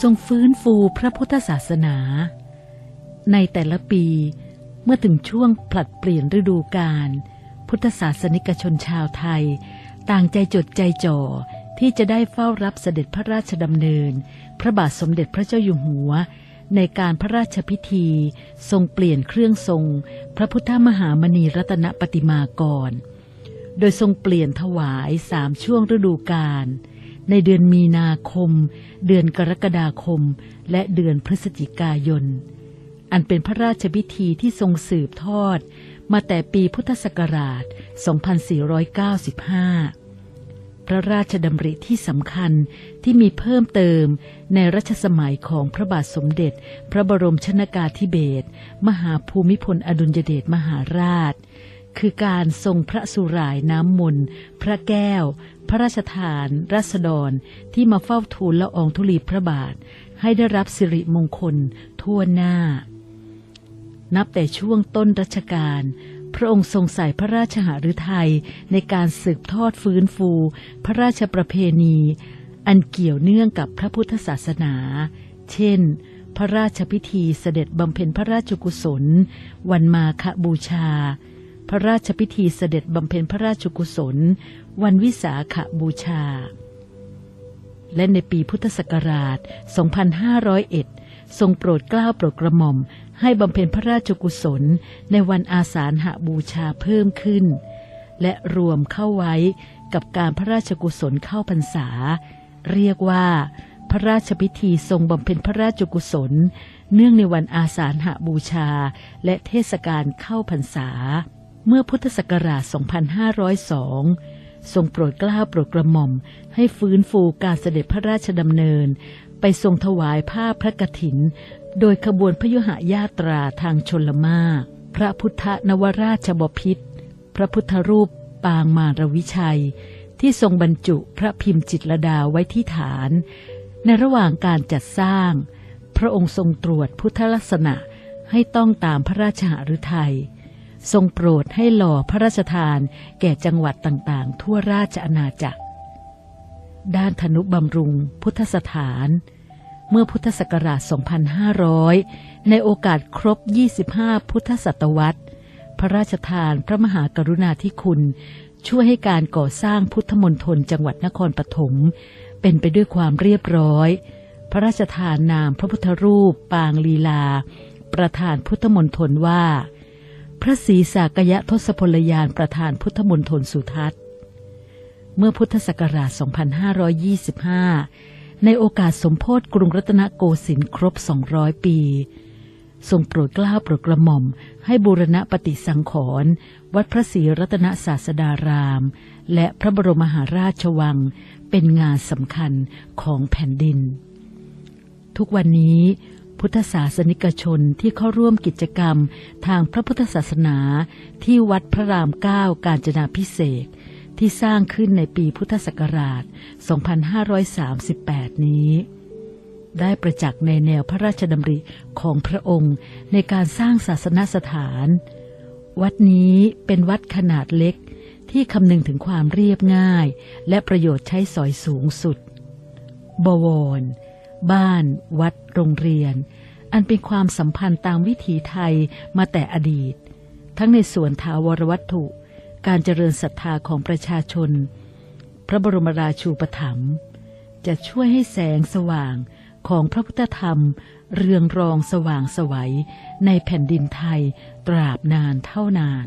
ทรงฟื้นฟูพระพุทธศาสนา ในแต่ละปีเมื่อถึงช่วงผลัดเปลี่ยนฤดูกาลพุทธศาสนิกชนชาวไทย ต่างใจจดใจจ่อที่จะได้เฝ้ารับเสด็จพระราชดำเนิน พระบาทสมเด็จพระเจ้าอยู่หัว ในการพระราชพิธี ทรงเปลี่ยนเครื่องทรง พระพุทธมหามณีรัตนปฏิมากร โดยทรงเปลี่ยนถวายสามช่วงฤดูกาล ในเดือนมีนาคม เดือนกรกฎาคม และเดือนพฤศจิกายน อันเป็นพระราชพิธีที่ทรงสืบทอด มาแต่ปีพุทธศักราช 2495 พระราชดำริที่สำคัญที่มีเพิ่มเติมในรัชสมัยของพระบาทสมเด็จ พระบรมชนากาธิเบศรมหาภูมิพลอดุลยเดชมหาราช คือการทรงพระสุรายน้ำมนต์พระแก้ว พระราชทาน รัศดรที่มาเฝ้าทูลละอองธุลีพระบาท ให้ได้รับสิริมงคลทั่วหน้า นับแต่ช่วงต้นรัชกาลพระองค์ทรงใส่พระราชหฤทัยในการสืบทอดฟื้นฟู พระราชประเพณี อันเกี่ยวเนื่องกับพระพุทธศาสนา เช่น พระราชพิธีเสด็จบำเพ็ญพระราชกุศล วันมาคบูชา พระราชพิธีเสด็จบำเพ็ญพระราชกุศล วันวิสาขบูชา และในปีพุทธศักราช 2501 ทรงโปรดเกล้าโปรดกระหม่อม ให้บำเพ็ญพระราชกุศลในวันอาสาฬหบูชาเพิ่มขึ้น และรวมเข้าไว้กับการพระราชกุศลเข้าพรรษา เรียกว่าพระราชพิธีทรงบำเพ็ญพระราชกุศล เนื่องในวันอาสาฬหบูชา และเทศกาลเข้าพรรษา เมื่อพุทธศักราช 2502 ทรงโปรดเกล้าโปรดกระหม่อมให้ฟื้นฟูการเสด็จพระราชดำเนิน ไปทรงถวายผ้าพระกฐิน โดยขบวนพยุหญาตราทางชนละมาพระพุทธนวราชบพิตรพระพุทธรูปปางมารวิชัย ที่ทรงบรรจุพระพิมพ์จิตรดาไว้ที่ฐาน ในระหว่างการจัดสร้าง พระองค์ทรงตรวจพุทธลักษณะให้ต้องตามพระราชหฤทัย ทรงโปรดให้หล่อพระราชทาน แก่จังหวัดต่างๆ ทั่วราชอาณาจักร ด้านธนุบำรุง พุทธสถาน เมื่อพุทธศักราช 2500 ในโอกาสครบ 25 พุทธศตวรรษ พระราชทานพระมหากรุณาธิคุณ ช่วยให้การก่อสร้างพุทธมณฑลจังหวัดนครปฐมเป็นไปด้วยความเรียบร้อย พระราชทานนามพระพุทธรูป ปางลีลา ประธานพุทธมณฑลว่า พระศรีสากยะทศพลยานประธานพุทธมณฑลสุทัศน์ เมื่อพุทธศักราช 2525 ในโอกาสสมโพธิกรุงรัตนโกสินทร์ครบ 200 ปี ทรงโปรดเกล้าโปรดกระหม่อม ให้บูรณะปฏิสังขรณ์วัดพระศรีรัตนศาสดาราม และพระบรมมหาราชวัง เป็นงานสำคัญของแผ่นดิน ทุกวันนี้ พุทธศาสนิกชนที่เข้าร่วมกิจกรรมทางพระพุทธศาสนาที่วัดพระรามเก้ากาญจนาพิเศษที่สร้างขึ้นในปีพุทธศักราช 2538 นี้ ได้ประจักษ์ในแนวพระราชดำริของพระองค์ในการสร้างศาสนสถาน วัดนี้เป็นวัดขนาดเล็กที่คำนึงถึงความเรียบง่าย และประโยชน์ใช้สอยสูงสุด บวร บ้าน วัด โรงเรียน อันเป็นความสัมพันธ์ตามวิถีไทยมาแต่อดีต ทั้งในส่วนถาวรวัตถุ การเจริญศรัทธาของประชาชน พระบรมราชูปถัมภ์จะช่วยให้แสงสว่างของพระพุทธธรรม เรืองรองสว่างสวัยในแผ่นดินไทยตราบนานเท่านาน